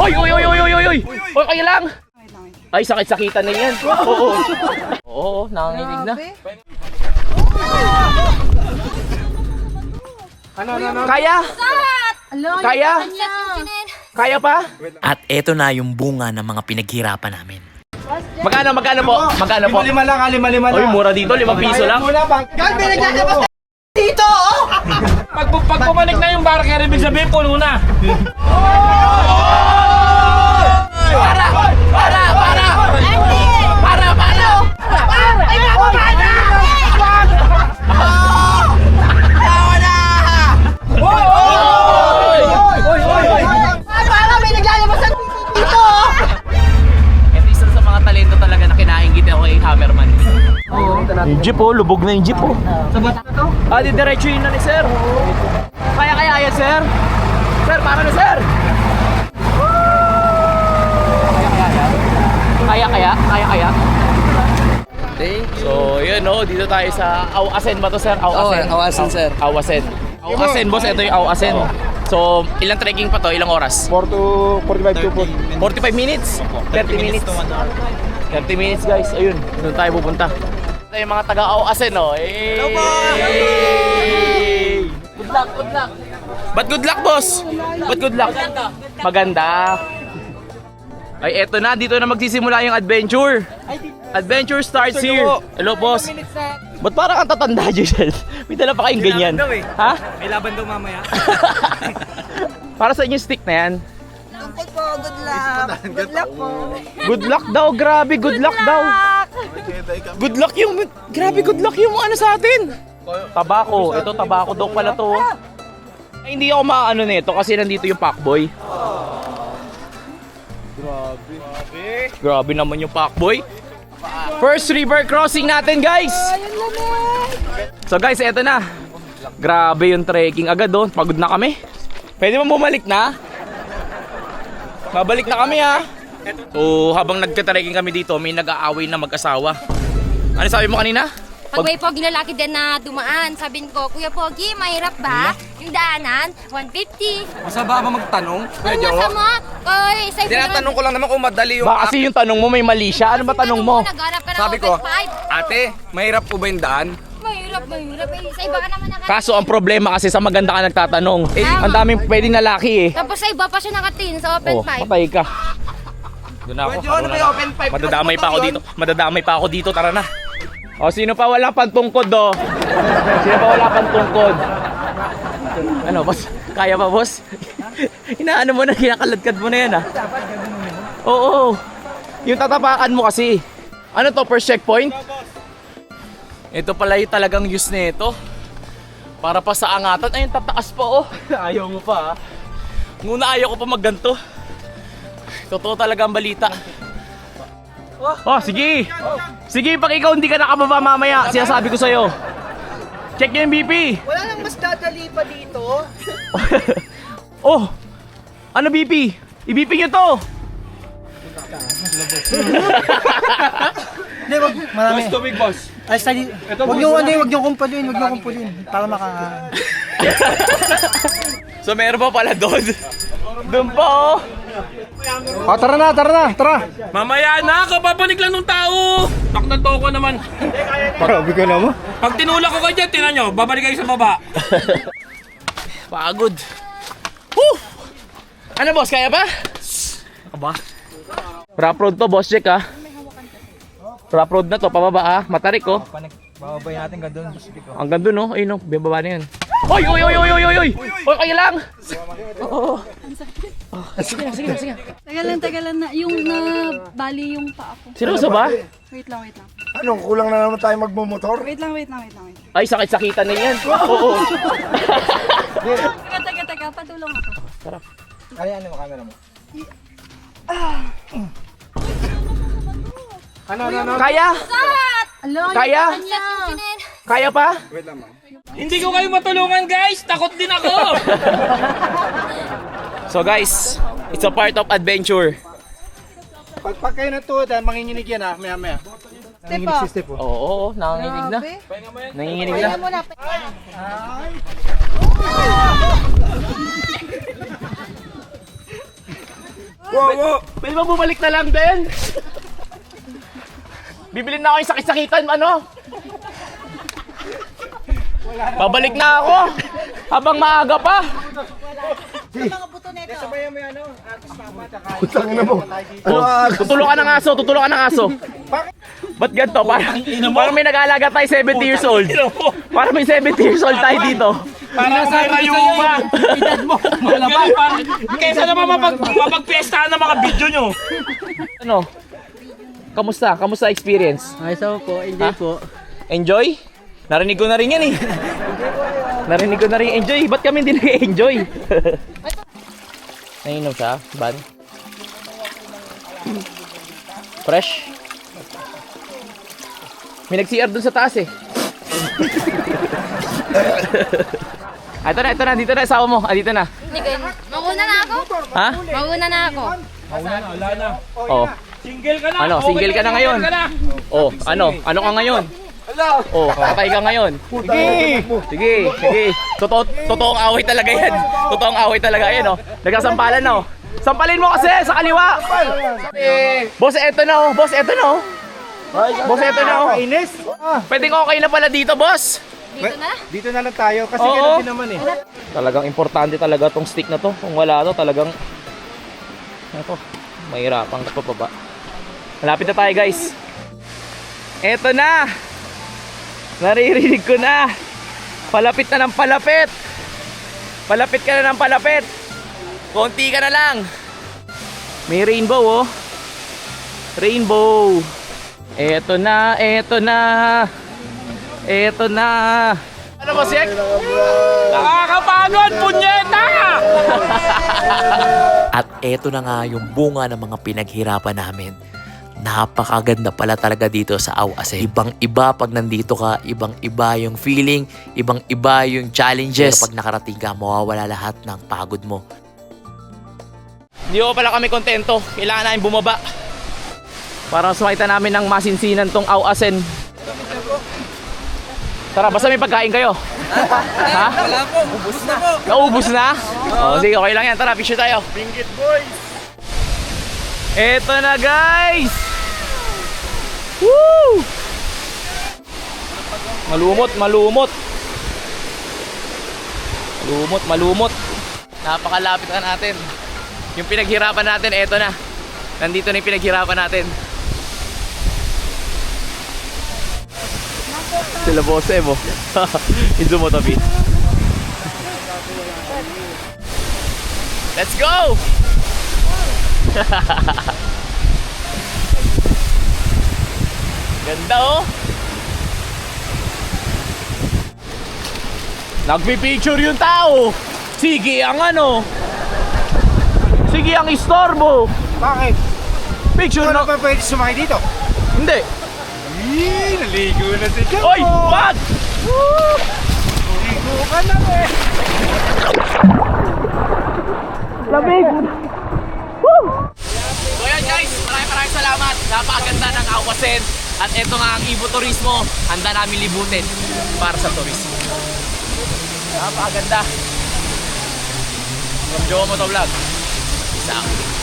Oy, oy, oy, oy, oy, oy, oy! Oy, kaya lang! Ay, sakit-sakitan na yan. Oo. Oo, nanganginig na. Ano, ano, ano? Kaya? Kaya? Kaya pa? At eto na yung bunga ng mga pinaghirapan namin. Magkano, magkano po? Magkano po? Lima lang, ah, lima, lima Oy, lang. mura dito, limang piso lang. Gag, pinagkakabas dito, oh! Pag, pag bumalik na yung barker, ibig sabihin puno na. Para! Yung jeep oh, lubog na yung jeep oh. Ah, di diretso yun na ni sir. Kaya kaya yan sir. Sir, para na sir. Kaya kaya, kaya kaya. So, yun oh, dito tayo sa Awasen ba to sir? Awasen. Oo, Awasen, sir. Awasen. Awasen boss, ito yung Awasen. So, ilang trekking pa to? Ilang oras? 4 to 45 to 45 minutes? 30 minutes. 30 minutes guys. Ayun, doon tayo pupunta. Ito yung mga taga Awasen oh. Hey! Hello po! Good luck, good luck. But good luck boss? But good luck? Maganda. Maganda. Ay, eto na. Dito na magsisimula yung adventure. Adventure starts here. Hello boss. Ba't parang ang tatanda dyan? May dala pa kayong ganyan. Ha? May laban daw mamaya. Para sa inyo stick na yan. Good luck. Good luck po. Good luck daw, grabe, good luck daw. Good luck yung, grabe good luck yung ano sa atin. Tabako, ito tabako daw pala to. Ay, hindi ako maano nito kasi nandito yung Pacboy. Grabe. Grabe naman yung Pacboy. First river crossing natin, guys. So guys, eto na. Grabe yung trekking agad doon. Pagod na kami. Pwede mo bumalik na? Babalik na kami ha. So habang nagka-trekking kami dito, may nag-aaway na mag-asawa. Ano sabi mo kanina? Pag may pogi na lalaki din na dumaan, sabihin ko, Kuya Pogi, mahirap ba? Yung daanan, 150. Masaba ba magtanong? Ano masama? Koy, sa Tinatanong ko lang naman kung madali yung Ba kasi yung tanong mo may mali siya. Ano ba tanong mo? Nagharap ka ng Sabi ko, ate, mahirap po ba yung daan? Mahirap, mahirap. Eh, sa iba ka naman nakatingin. Kaso ang problema kasi sa maganda ka nagtatanong. Eh, ang daming pwedeng lalaki eh. Tapos sa iba pa siya nakatingin sa open Oh, five. patay ka. Doon na ako. Pwede yun, Ako may open five. Madadamay pa ako dito. Madadamay pa ako dito. Tara na. O, sino pa walang pantungkod do? Sino pa wala pantungkod? Ano, boss? Kaya pa, boss? Inaano mo na, kinakaladkad mo na yan, ah. Oo, Yung tatapakan mo kasi. Ano to, first checkpoint? Ito pala yung talagang use nito. Para pa sa angatan. Ayun, tataas pa, oh. Ayaw mo pa, ah. Nguna ayaw ko pa magganto. Totoo talaga ang balita. Oh, sige. Sige, pag ikaw hindi ka nakababa mamaya, sinasabi ko sa'yo. Check yung BP. Wala nang mas dadali pa dito. oh, ano BP? I-BP nyo to. Hindi, wag, marami. Boss, tubig boss. Ay, study. Wag niyo, ano, wag niyo kumpulin, wag niyo kumpulin. Para maka... So meron pa pala doon. Doon pa oh. Oh, tara na, tara na, tara. Mamaya na, kapapanig lang ng tao. Taknan to ko naman. Grabe ka naman. Pag tinulak ko kayo dyan, tinan nyo, babalik kayo sa baba. Pagod. Woo! Ano boss, kaya pa? Aba. Rough road to, boss check ah. Rough road na to, pababa ah. Matarik oh. Bababay natin ka doon. Hanggang dun oh. Ayun oh, bibaba na yan. Oy, oy, oy, oy, oy, oy, oy! Oy, kaya lang! Oo. Oh, sige na, sige na, sige lang, tagal lang na. Yung na bali yung paa ko. Seryoso ba? Wait lang, wait lang. Ano, kulang na naman tayo magmumotor? Wait lang, wait lang, wait lang. Wait. lang. Ay, sakit-sakitan na yan. Oo. Teka, teka, teka. Patulong ako. Kaya ano mo, camera mo? Ano, ano, ano? Kaya? Kaya? Kaya pa? Hindi ko kayo matulungan guys, takot din ako. So guys, it's a part of adventure. Pag, pag kayo natuwa, manginginig yan ha, maya maya. Nanginginig si Step oh. Oo, oo, nanginginig na. Nanginginig na. Mo na. Pwede ba bumalik na lang din? Bibilin na ako yung sakit-sakitan, ano? Babalik na ako. Habang maaga pa. Oh, tutulong ka ng aso, tutulong ka ng aso. Ba't ganito? Parang, parang may nag-aalaga tayo 70 years old. Parang may 70 years old tayo dito. Para sa rayuma. Edad mo. Malabas. Kaysa naman mapag, mapagpiestahan ng mga video nyo. Ano? Kamusta? Kamusta experience? Ayos ako po, enjoy Ha? po. Enjoy? Narinig ko na rin yan eh. Narinig ko na rin enjoy. Ba't kami hindi nag-enjoy? Nainom siya? Ban? Fresh? May nag-CR dun sa taas eh. Ah, ito na, ito na, dito na, asawa mo. Ah, dito na. Hindi ko Mauna na ako. Ha? Mauna na ako. Oh. Single ka na. Ano, Okay single ka na ngayon. na. Oh, ano? Ano ka ngayon? Oh, patay ka ngayon. Sige. Sige, sige. Totoo, totoong away talaga yan. Totoong away talaga yan, oh. Nagkasampalan, oh. Sampalin mo kasi sa kaliwa. Boss, eto na, oh. Boss, eto na, oh. Boss, eto na, oh. Inis. Pwedeng okay na pala dito, boss. Dito na. Dito na lang tayo kasi Oo. ganun din naman eh. Talagang importante talaga tong stick na to. Kung wala to, talagang Ako, mahirapan ka pa baba. Malapit na tayo, guys. Eto na. Naririnig ko na. Palapit na ng palapit. Palapit ka na ng palapit. Konti ka na lang. May rainbow, oh. Rainbow. Eto na, eto na. Eto na. Ano ba, Sek? Nakakapagod, punyeta! At eto na nga yung bunga ng mga pinaghirapan namin. Napakaganda pala talaga dito sa Awasen. Ibang iba pag nandito ka, ibang iba yung feeling, ibang iba yung challenges. Pero pag nakarating ka, mawawala lahat ng pagod mo. Hindi ko pala kami kontento. Kailangan namin bumaba. Para mas makita namin ng masinsinan tong Awasen. Tara, basta may pagkain kayo. ha? Wala po, ubus na po. Naubos na? Oo, sige, okay lang yan. Tara, picture tayo. Binggit boys! Eto na guys! Woo! Malumot, malumot. Malumot, malumot. Napakalapit na natin. Yung pinaghirapan natin, eto na. Nandito na yung pinaghirapan natin. Sila Bose mo. Izo mo tabi. Let's go! Ganda oh! Nagpipicture yung tao! Sige ang ano! Sige ang istorbo! Bakit? Picture Ano na... pa pwede sumakay dito? Hindi! Ih, naligo na si Joe. Oy! Wag! Naligo ka na eh. Lamig! Woo! So yan guys, maraming maraming salamat. Napakaganda ng Awasen. At ito nga ang Ibo Turismo. Handa namin libutin para sa turismo. Napakaganda. From Joe Motovlog. Peace out.